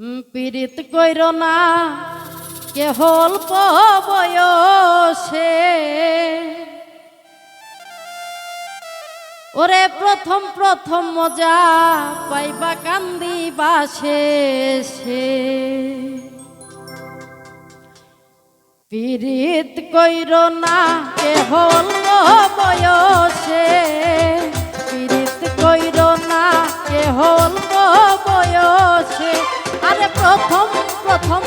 পীড়িত কইর না কে অল্প বয়সে। ওরে প্রথম প্রথম মজা পাইবা কান্দি বাসে সে পীড়িত কইর না কে অল্প বয়সে। পীড়িত কইর না কে অল্প বয়সে। প্রথম প্রথম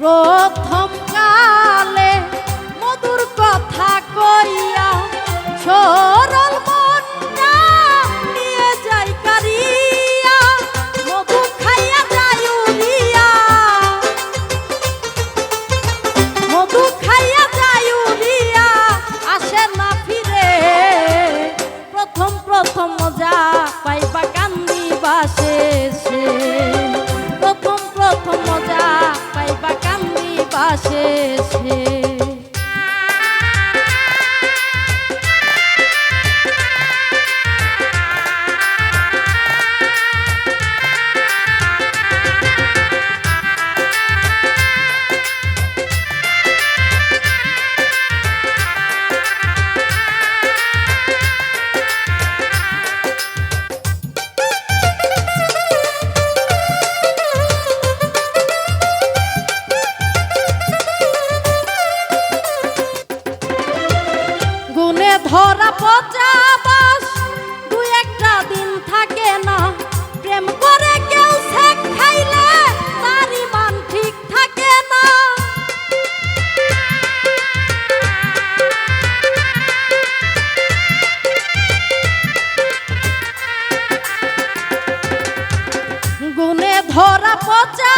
প্রথম কান্দি ধরা পচা বাস দু একটা দিন থাকে না। প্রেম করে কেউ খাইলে তার ইমান ঠিক থাকে না। গুনে ধরা পচা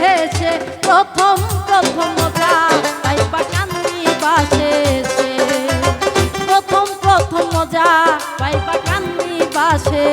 বেহেছে প্রথম প্রথম তাই বাগানি বাসেছে। বাসে প্রথম প্রথম মজা পাইবা বাগানি বাসে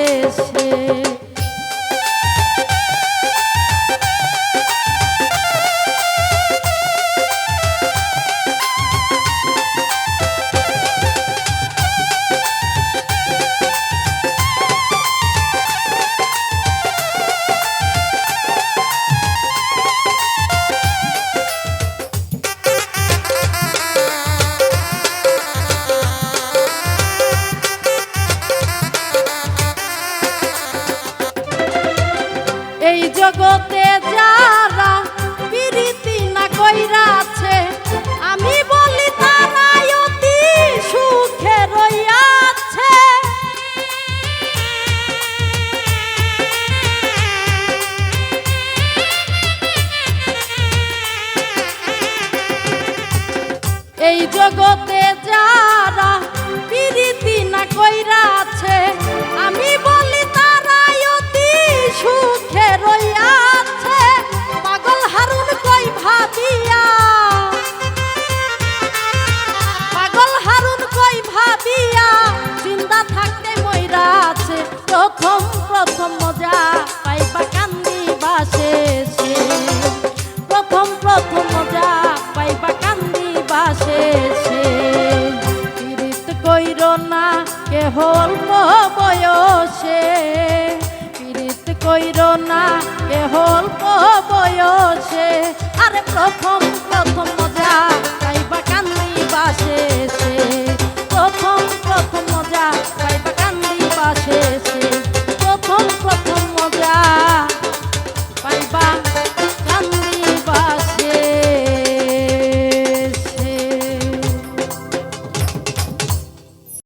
জগতে যারা প্রীতি না কইরাছে আমি বলি তারাই অতি সুখে রইয়াছে। এই জগতে যারা প্রথম মজা পাইবা কান্দি প্রথম প্রথম মজা পাইবা কান্দি পীড়িত কইর না, কেহ বয়সে। পীড়িত কইর না, কেহ বয়সে। আরে প্রথম